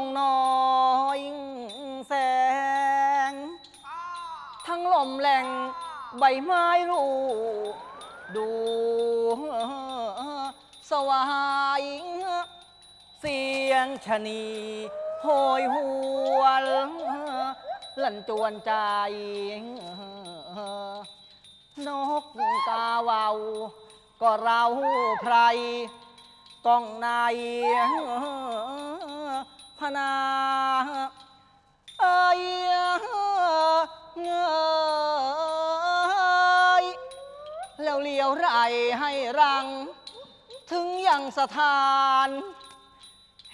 บ่องน้อยแสง ทั้งลมแรงใบไม้รูดูสวายเสียงชนีโหยหวนลั่นจวนใจ นกกาเวาวก็เราไพรก้องใน พนา เอ้ยเงยแล้วเลี้ยวไรให้รัง ถึงยังสถาน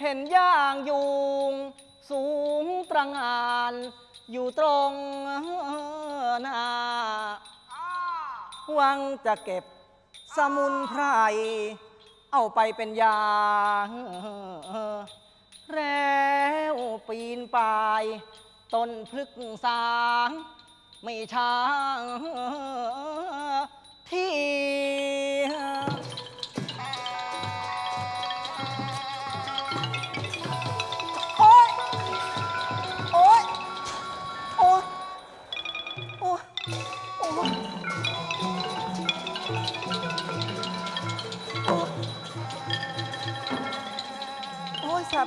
เห็นย่างยุง สูงตระงาน อยู่ตรงหน้าหวังจะเก็บสมุนไพร เอาไปเป็นยา แล้วปีนป่ายต้นพลึกสาง ไม่ช้าที่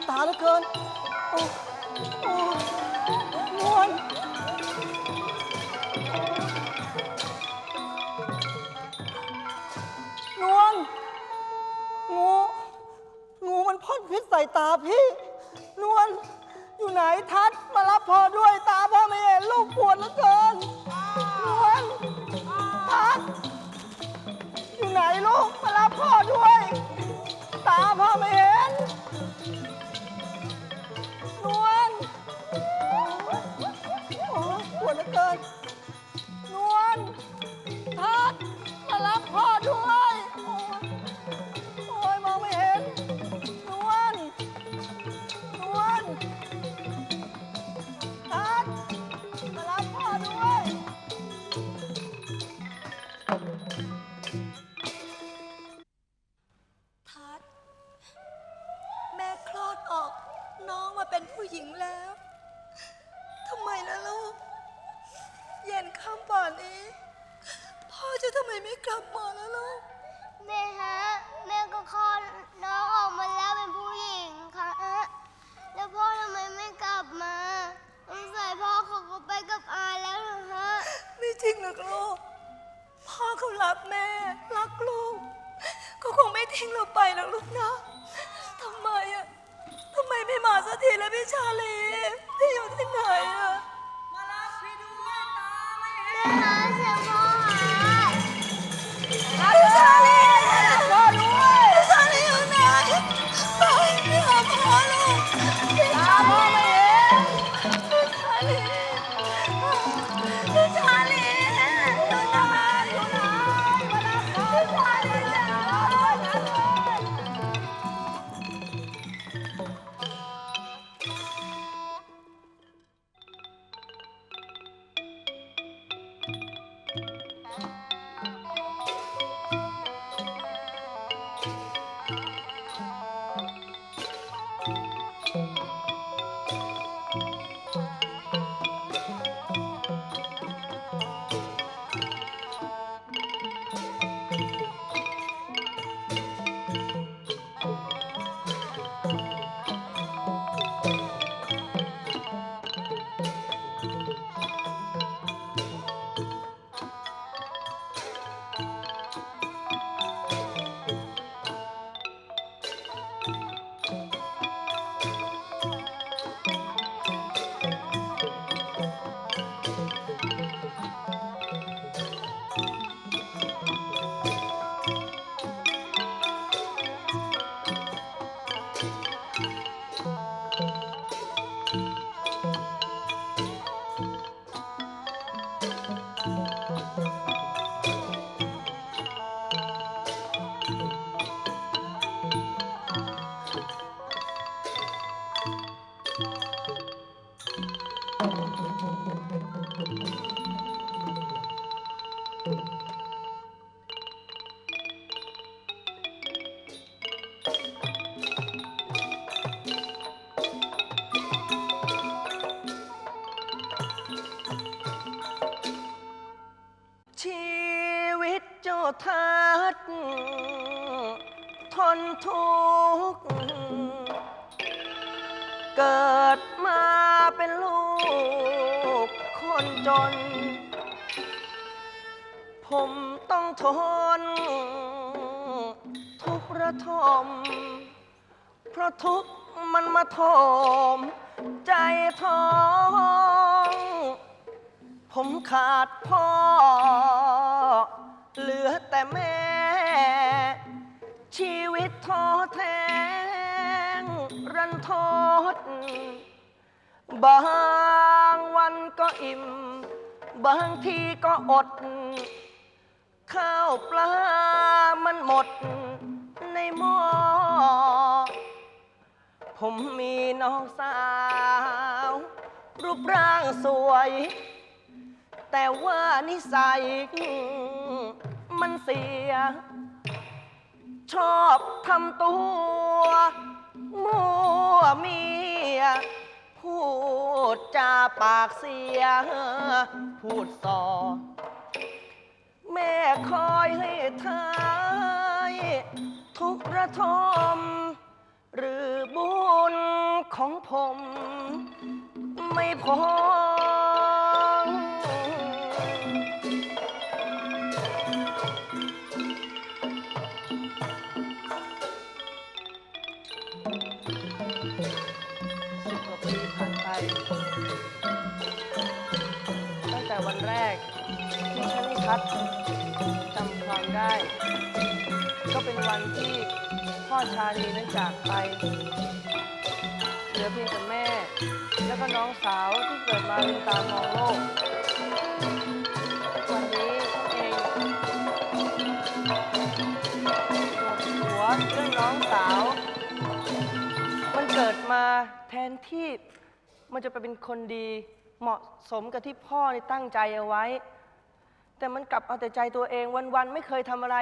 บตาเหลือเกิน โอ้โอ้นวลนวลงู งูมันพ่นพิษใส่ตาพี่ นวลอยู่ไหนทัดมารับพ่อด้วยตาพ่อไม่เห็นลูกปวดเหลือเกิน ไมไม่กลับมาแล้วลูก แม่ฮะ แม่ก็คลอดน้องออกมาแล้วเป็นผู้หญิงค่ะ แล้วพ่อทำไมไม่กลับมาสงสัยพ่อเขาก็ไปกับอาแล้วเหรอฮะ ไม่จริงหรอกลูก พ่อเขารักแม่ รักลูกเขาคงไม่ทิ้งเราไปหรอกลูกนะทำไมอะทำไมไม่มาสักทีแล้วพี่ชาลีพี่อยู่ที่ไหนอะแม่ฮะเสียงพ่อ ฮ ทัดทนทุกข์เกิดมาเป็นลูกคนจน ผมต้องทน ทุกข์ระทม เพราะทุกข์มันมาโถมใจท้อง ผมขาดพ่อ แต่แม่ ชีวิตท้อแท้งรันทดบางวันก็อิ่ม บางทีก็อด ข้าวปลามันหมดในหม้อผมมีน้องสาว รูปร่างสวย แต่ว่านิสัย มันเสีย ชอบทำตัว มั่วเมีย พูดจาปากเสีย พูดสอแม่คอยให้ทายทุกระทม หรือบุญของผม ไม่พอ ตั้งแต่วันแรกที่ฉันนิทัศน์จำความได้ ก็เป็นวันที่พ่อชาลีนั้นจากไป เหลือเพียงแต่แม่ แล้วก็น้องสาวที่เกิดมาลืมตามองโลก วันนี้เองปวดหัวเรื่องน้องสาว มันเกิดมาแทนที่ มันจะไปเป็นคนดีเหมาะสมกับที่พ่อนี่ตั้งใจเอาไว้ แต่มันกลับเอาแต่ใจตัวเองวันๆไม่เคยทำอะไร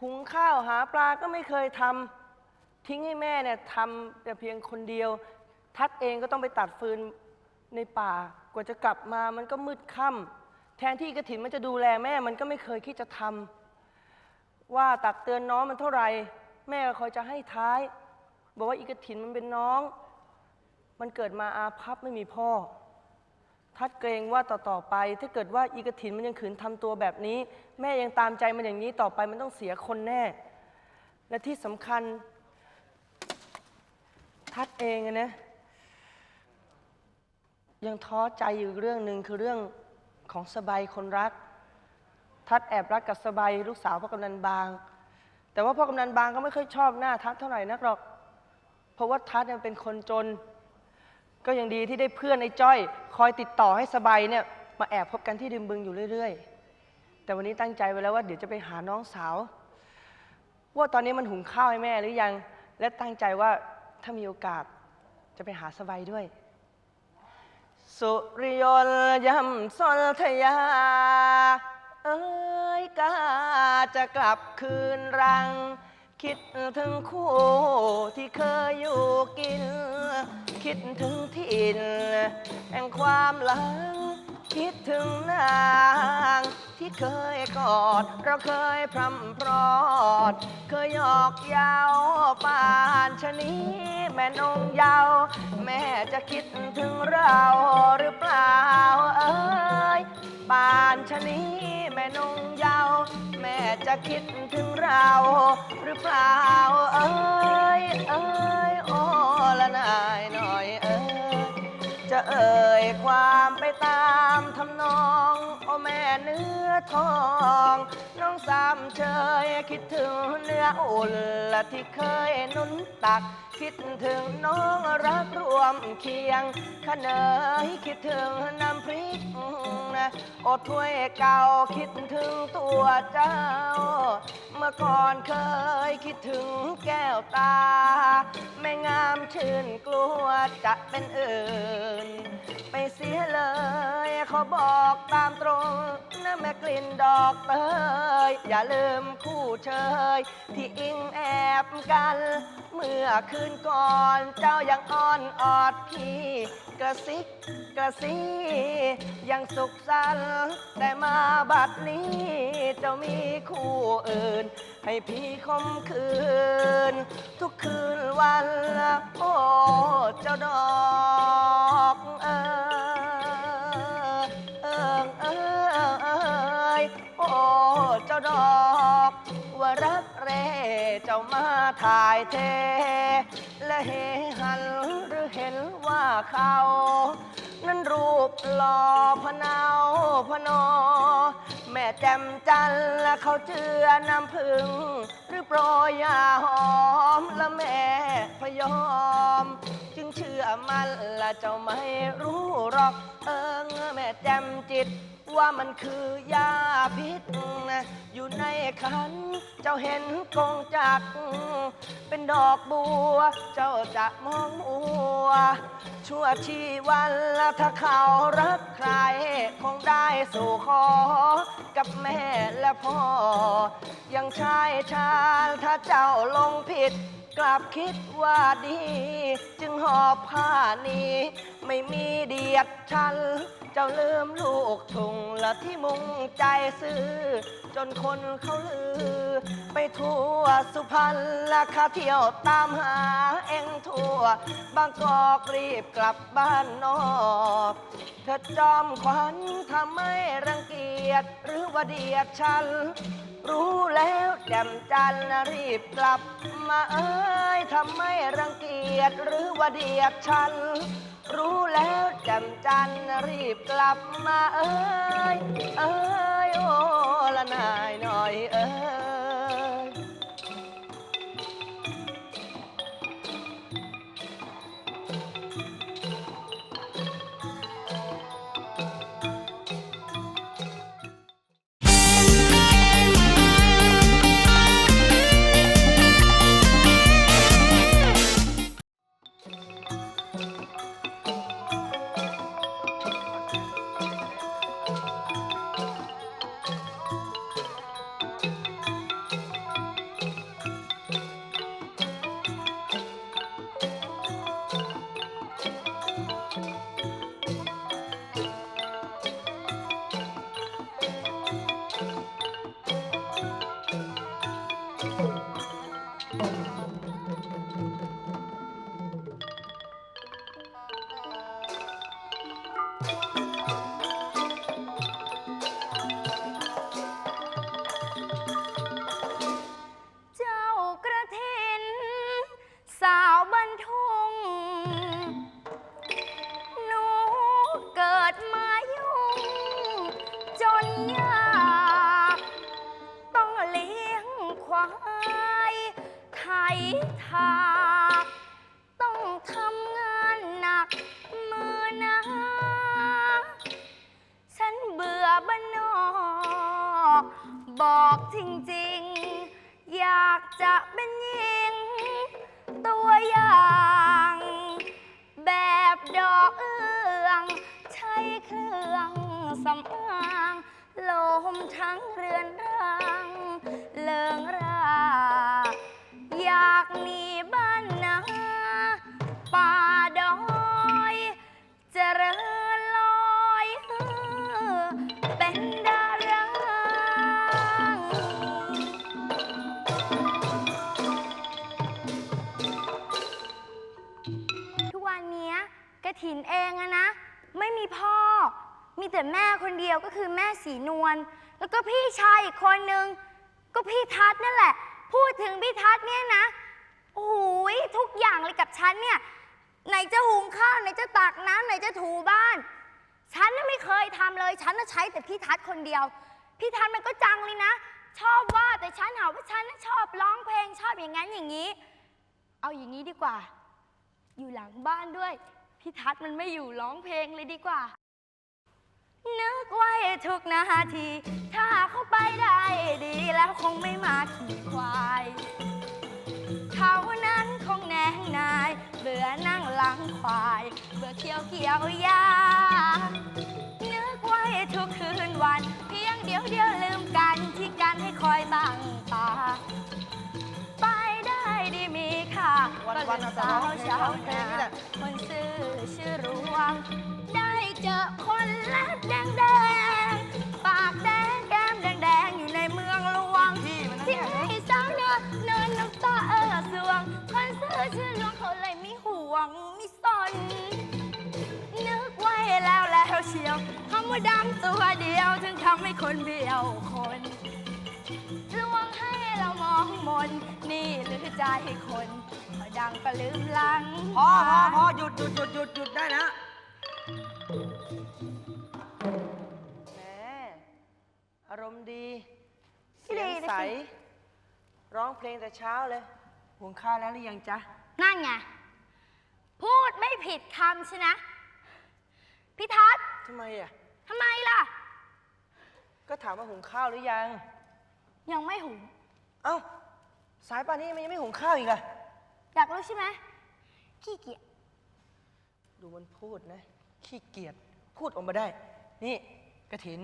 หุงข้าวหาปลาก็ไม่เคยทำทิ้งให้แม่เนี่ยทำแต่เพียงคนเดียว ทัดเองก็ต้องไปตัดฟืนในป่ากว่าจะกลับมามันก็มืดค่ำแทนที่กระถินมันจะดูแลแม่มันก็ไม่เคยคิดจะทำว่าตักเตือนน้องมันเท่าไหร่ แม่ก็คอยจะให้ท้าย บอกว่าอีกระถินมันเป็นน้อง มันเกิดมาอาภัพไม่มีพ่อ ทัดเกรงว่าต่อๆไป ถ้าเกิดว่าอีกถินมันยังขืนทำตัวแบบนี้ แม่ยังตามใจมันอย่างนี้ต่อไปมันต้องเสียคนแน่ และที่สำคัญ ทัดเองนะยังท้อใจอยู่เรื่องหนึ่งคือเรื่องของสบายคนรัก ทัดแอบรักกับสบายลูกสาวพ่อกำนันบาง แต่ว่าพ่อกำนันบางก็ไม่ค่อยชอบหน้าทัดเท่าไหร่นักหรอก เพราะว่าทัดเป็นคนจน ก็ยังดีที่ได้เพื่อนไอ้จ้อย คอยติดต่อให้สบายเนี่ย มาแอบพบกันที่ริมบึงอยู่เรื่อย ๆ แต่วันนี้ตั้งใจไว้แล้วว่าเดี๋ยวจะไปหาน้องสาว ว่าตอนนี้มันหุงข้าวให้แม่หรือยัง และตั้งใจว่าถ้ามีโอกาสจะไปหาสบายด้วย สุริยนยำสนธยา เอ้ยกาจะกลับคืนรัง คิดถึงคู่ที่เคยอยู่กิน คิดถึงถิ่นแห่งความหลัง คิดถึงนางที่เคยกอด เราเคยพรำพรอด เคยหยอกเยาวปานชะนีแม่นงเยาวแม่จะคิดถึงเราหรือเปล่าเอ้ย ปานชะนี้แม่นงเยาวแม่จะคิดถึงเรา หรือเปล่าเอ้ยเอ้ยโอ้ละนายหน่อย จะเอ่ยความไปตามทำนอง โอแม่เนื้อทอง น้องสามเชยคิดถึงเนื้ออุ่นละที่เคยนุ่นตัก คิดถึงน้องรักรวมเคียงขเนยคิดถึงน้ำพริกนะโอ้ถ้วยเก่าคิดถึงตัวเจ้า เมื่อก่อนเคยคิดถึงแก้วตา ไม่งามชื่นกลัวจะเป็นอื่น ไปเสียเลยขอบอกตามตรงนะแม่กลิ่นดอกเตยอย่าลืมคู่เชย ที่อิงแอบกัน เมื่อคืนก่อนเจ้ายังอ่อนออดพี่ กระซิกกระซียังสุขสันต์แต่มาบัดนี้เจ้ามีคู่อื่น ให้พี่คมคืน ทุกคืนวัน โอ้เจ้าดอก เออเออเออเอยโอ้เจ้าดอกว่ารักเร่เจ้ามาถ่ายเท และเฮหันหรือเห็นว่าเขา นั้นรูปหล่อพะเนาพะนอ แม่แจ่มจันทร์และเขาเจือน้ำพึ่งหรือโปรยยาหอมและแม่พยอม จึงเชื่อมันและเจ้าไม่รู้หรอก เอิงแม่แจ่มจิต ว่ามันคือยาพิษนะอยู่ในขัน เจ้าเห็นกงจัก เป็นดอกบัว เจ้าจะมองมัว ชั่วชีวันละถ้าเขารักใคร คงได้สู่ขอ กับแม่และพ่อ ยังชายชาญถ้าเจ้าลงผิด กลับคิดว่าดี จึงหอบผ้าหนี้ ไม่มีเดียดฉัน เจ้าลืมลูกทุ่งและที่มุงใจซื้อ จนคนเขาลือ ไปทั่วสุพรรณและข้าเที่ยวตามหาเองทั่ว บางกอกรีบกลับบ้านนอกเธอจอมขวัญทำไม่รังเกียจหรือว่าเดียดฉันรู้แล้วแจ่มจันทร์รีบกลับมาเอ้ยทำไมรังเกียจหรือว่าเดียดฉัน รู้แล้วแจ่มจันทร์รีบกลับมาเอ้ยเอ้ยโอ้ละนายหน่อยเอ้ย เสำอางลมทั้งเรือนร่างเลิงรา อยากมีบ้านนาป่าดอยเจริญลอยเป็นดาราทุกวันเนี้ยกระถินเองอะนะ ไม่มีพ่อ มีแต่แม่คนเดียวก็คือแม่สีนวล แล้วก็พี่ชายอีกคนนึง ก็พี่ทัศน์นั่นแหละ พูดถึงพี่ทัศน์เนี่ยนะ โอ้ยทุกอย่างเลยกับฉันเนี่ย ไหนจะหุงข้าวไหนจะตักน้ำไหนจะถูบ้าน ฉันน่ะไม่เคยทำเลย ฉันน่ะใช้แต่พี่ทัศน์คนเดียว พี่ทัศน์มันก็จังเลยนะ ชอบว่าแต่ฉันหาว่าฉันน่ะชอบร้องเพลงชอบอย่างนั้นอย่างนี้ เอาอย่างนี้ดีกว่า อยู่หลังบ้านด้วย พี่ทัศน์มันไม่อยู่ร้องเพลงเลยดีกว่า นึกไว้ทุกนาที ถ้าเข้าไปได้ดีแล้วคงไม่มาขี่ควาย เขานั้นคงแนงนาย เบื่อนั่งหลังควาย เบื่อเคี้ยวเกี่ยวยา นึกไว้ทุกคืนวัน เพียงเดียวยวเดียวลืมกันที่กันให้คอยบังตา ไปได้ดีมีค่ะวันๆก็เอาลืแต่มร้สาองวเพลงชาวร้องเพลงนี่นาแหละ คนซื่อชื่อรวงได้ เจอคนลัดแดงแดงๆปากแดงแก้มแดงแดงๆอยู่ในเมืองหลวงพี่มันที่เนี่ยให้สาวเนื้อนอนน้ำตาเออสวงคนซื่อชื่อหลวงเขาเลยไม่ห่วงไม่สน นึกไว้แล้วแล้วเชียวคำว่าดำตัวเดียวถึงทำให้คนเบี้ยวคนลวงให้เรามองมน นี่หรือใจคนดังก็ลืมหลัง พอพอพอหยุดหยุดหยุดหยุดหยุดได้นะ แหมอารมณ์ดีเสียงใส ร้องเพลงแต่เช้าเลยหุงข้าวแล้วหรือยังจ๊ะ นั่นไง พูดไม่ผิดคำใช่นะ พี่ทัศน์ทำไมอะ ทำไมล่ะ ก็ถามว่าหุงข้าวหรือยัง ยังไม่หุง เอ้า สายป่านนี้มันยังไม่หุงข้าวอีกอะอยากรู้ใช่ไหมขี้เกียจดูมันพูดนะ ขี้เกียจพูดออกมาได้ นี่กระถิน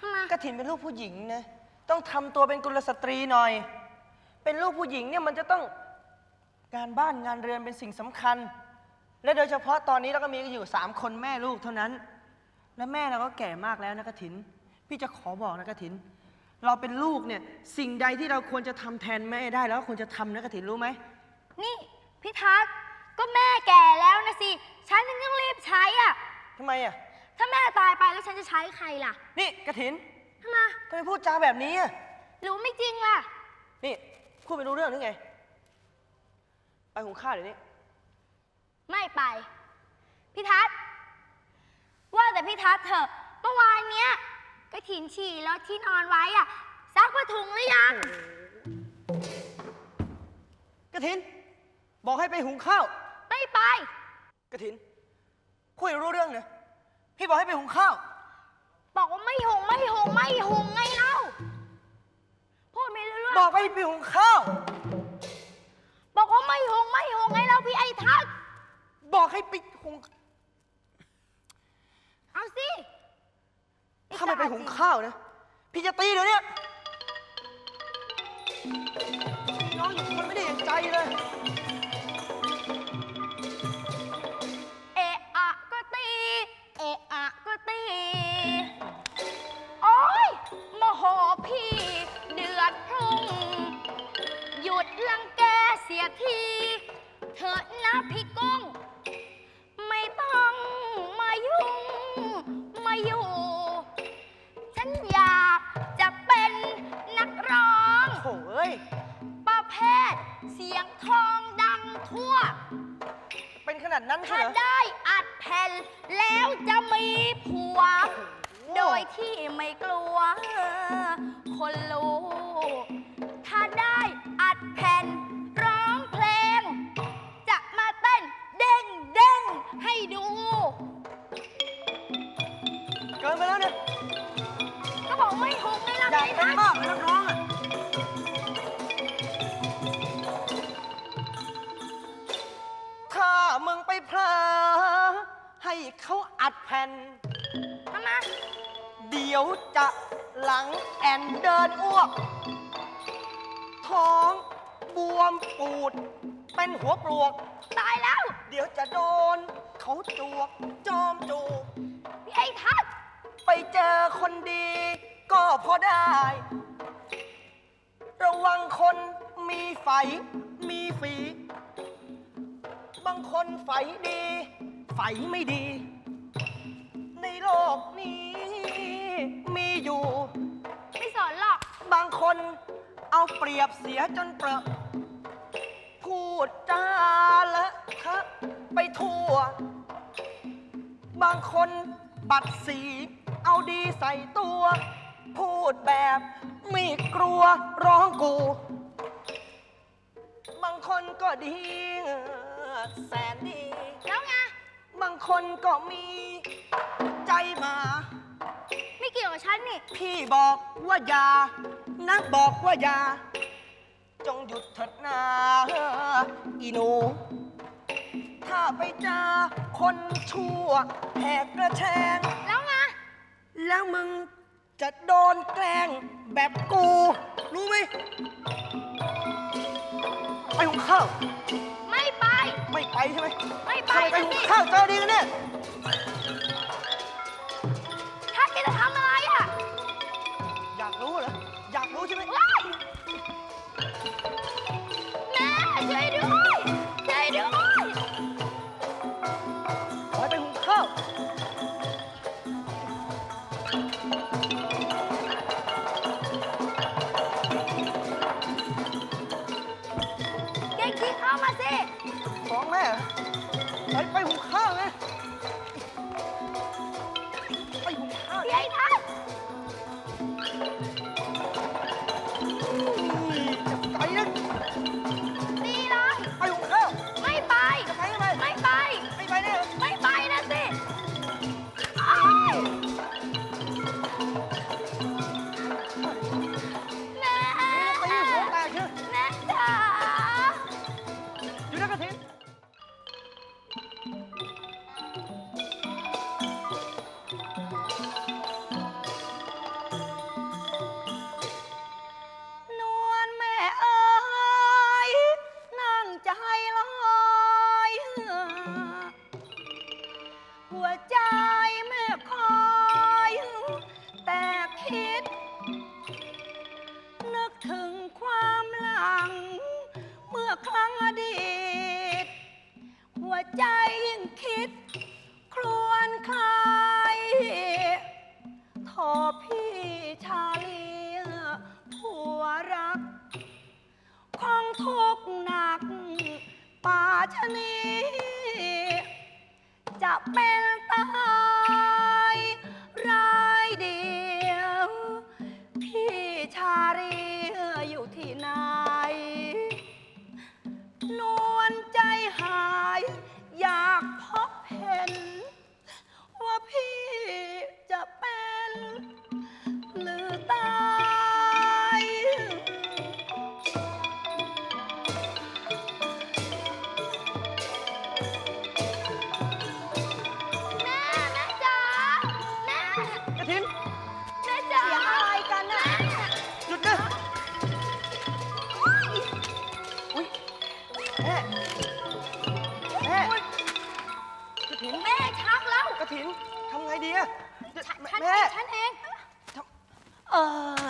ทำไมกระถินเป็นลูกผู้หญิงนะ ต้องทำตัวเป็นกุลสตรีหน่อย เป็นลูกผู้หญิงเนี่ยมันจะต้องการบ้านงานเรือนเป็นสิ่งสำคัญ และโดยเฉพาะตอนนี้เราก็มีกันอยู่สามคนแม่ลูกเท่านั้น และแม่เราก็แก่มากแล้วนะกระถิน พี่จะขอบอกนะกระถิน เราเป็นลูกเนี่ยสิ่งใดที่เราควรจะทำแทนแม่ได้แล้วควรจะทำนะกระถินรู้ไหม นี่พี่ทัศน์ ก็แม่แก่แล้วนะสิ ฉันถึงต้องรีบใช้อะ ทำไมอะ ถ้าแม่ตายไปแล้วฉันจะใช้ใครล่ะนี่กระถินทำไมทำไมพูดจาแบบนี้อะ หรู้ไม่จริงล่ะ นี่พูดไม่รู้เรื่องหรือไง ไปหุงข้าวเดี๋ยวนี้ ไม่ไป พี่ทัศน์ว่าแต่พี่ทัศน์เถอะเมื่อวานเนี้ยกระถินฉี่แล้วที่นอนไว้อะซักผ้าถุงหรือยังกระถิน บอกให้ไปหุงข้าว ไม่ไป กระถิน คุยรู้เรื่องนะพี่บอกให้ไปหุงข้าว บอกว่าไม่หุงไม่หุงไม่หุงไงเล่า พูดไม่รู้เรื่อง บอกให้ไปหุงข้าว บอกว่าไม่หุงไม่หุงไงเล่าพี่ไอ้ทัศน์บอกให้ไปหุงเอาสิถ้าไม่ไปหุงข้าวนะ พี่จะตีเดี๋ยวนี้น้องอยู่คนไม่ได้อย่างใจเลย โอ๊ยโมโหพี่ เดือดพรุ่ง หยุดลังแกเสียที เถอะนะพี่กุ้ง ไม่ต้องมายุ่ง มาอยู่ ฉันอยากจะเป็นนักร้อง โถ่เอ้ย ประเภทเสียงทองดังทั่ว เป็นขนาดนั้นใช่ถ้าเหรอได้อัดแผ่นแล้วจะมีผัว โดยที่ไม่กลัว คนรู้ ถ้าได้อัดแผ่นร้องเพลง จะมาเต้นเด้งเด้งๆให้ดู เกินไปแล้วเนี่ยก็บอกไม่หุงไม่รับอยากไม่เป็นทันมากเลยนักร้อง เขาอัดแผ่น ทำไมเดี๋ยวจะหลังแอนเดินอ้วก ท้องบวมปูด เป็นหัวปลวก ตายแล้ว เดี๋ยวจะโดน เขาจวกจอมจูบพี่ไอ้ทัศน์ไปเจอคนดี ก็พอได้ ระวังคนมีไฟมีฝี บางคนไฟดี ไฟไม่ดี ในโลกนี้ มีอยู่ ไม่สอนหรอก บางคนเอาเปรียบเสียจนเปรอะพูดจาละทะไปทั่ว บางคนบัดสี เอาดีใส่ตัว พูดแบบไม่กลัวร้องกู บางคนก็ดี แสนดี แล้วไง บางคนก็มีใจหมา ไม่เกี่ยวกับฉันนี่ พี่บอกว่าอย่านะบอกว่าอย่า จงหยุดเถิดนาอีหนู ถ้าไปเจอคนชั่วแหกกระแชง แล้วไงแล้วมึงจะโดนแกล้งแบบกู รู้ไหมไปหุงข้าว ไม่ไปไม่ไปใช่ไหมไม่ไปทำไมไปนะหุงสิข้าวเจอดีกันเนี่ย ถ้าแกจะทำอะไรอะอยากรู้เหรอ อยากรู้ใช่ไหม ว้ายแม่ช่วยด้วยช่วยด้วยขอให้ไปหุงข้าว แกคิดเข้ามาสิ ของแม่ ไปไปหุงข้าวไงไนวลใจหาย อยากพบเห็น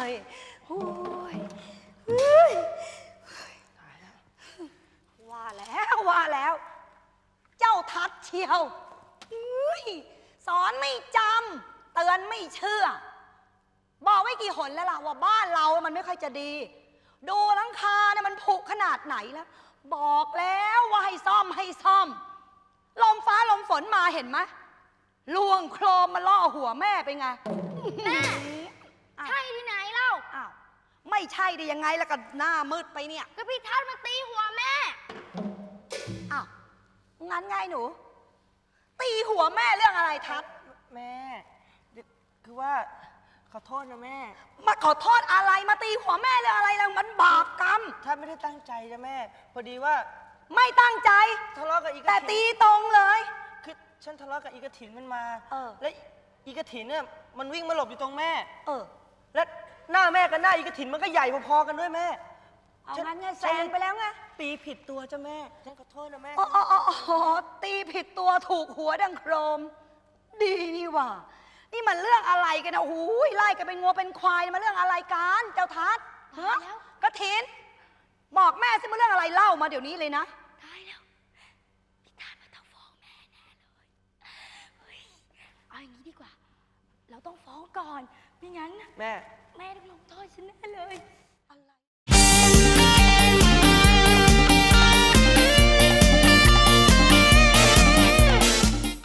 ยโอ้ยเฮ้ยว่าแล้วว่าแล้ว เจ้าทัดเชียวเฮ้ยสอนไม่จำเตือนไม่เชื่อ บอกไว้กี่หนแล้วล่ะว่าบ้านเรามันไม่ค่อยจะดี ดูหลังคาเนี่ยมันผุขนาดไหนแล้ว บอกแล้วว่าให้ซ่อมให้ซ่อม ลมฟ้าลมฝนมาเห็นไหมล่วงโครมมาล่อหัวแม่ไปไง แม่ ไม่ใช่ได้ยังไงแล้วก็หน้ามืดไปเนี่ย ก็พี่ทัศน์มาตีหัวแม่ อ้าว งั้นไงหนู ตีหัวแม่เรื่องอะไรทัดแม่เดี๋ยวคือว่าขอโทษนะแม่ มาขอโทษอะไรมาตีหัวแม่เรื่องอะไรแล้วมันบาปกรรม ถ้าไม่ได้ตั้งใจนะแม่ พอดีว่าไม่ตั้งใจ ทะเลาะกับอีกแต่ระตีถินตรงเลย คือฉันทะเลาะกับอีกระถินมันมา เออ และอีกระถินเนี่ยมันวิ่งมาหลบอยู่ตรงแม่ เออและ หน้าแม่กับหน้าอีกระถินมันก็ใหญ่พอๆกันด้วยแม่เอาฉันงั้นไงแซฉันงไปแล้วไงตีผิดตัวจ้ะแม่ฉันขอโทษนะแม่ อ๋ออ๋ออ๋ออ๋อตีผิดตัวถูกหัวดังโครม ดีนี่หว่า นี่มันเรื่องอะไรกันนะหูยไล่กันเป็นงัวเป็นควายมันเรื่องอะไรกันเจ้าทัดฮะตายแล้ว กระถิน บอกแม่สิมันเรื่องอะไรเล่ามาเดี๋ยวนี้เลยนะ ตายแล้วพี่ทัศน์มาต้องฟ้องแม่แน่เลยเฮ้ยเอาอย่างนี้ดีกว่า เราต้องฟ้องก่อน ไม่งั้นน่ะแม่ แม่ต้องลงโทษฉันแน่เลย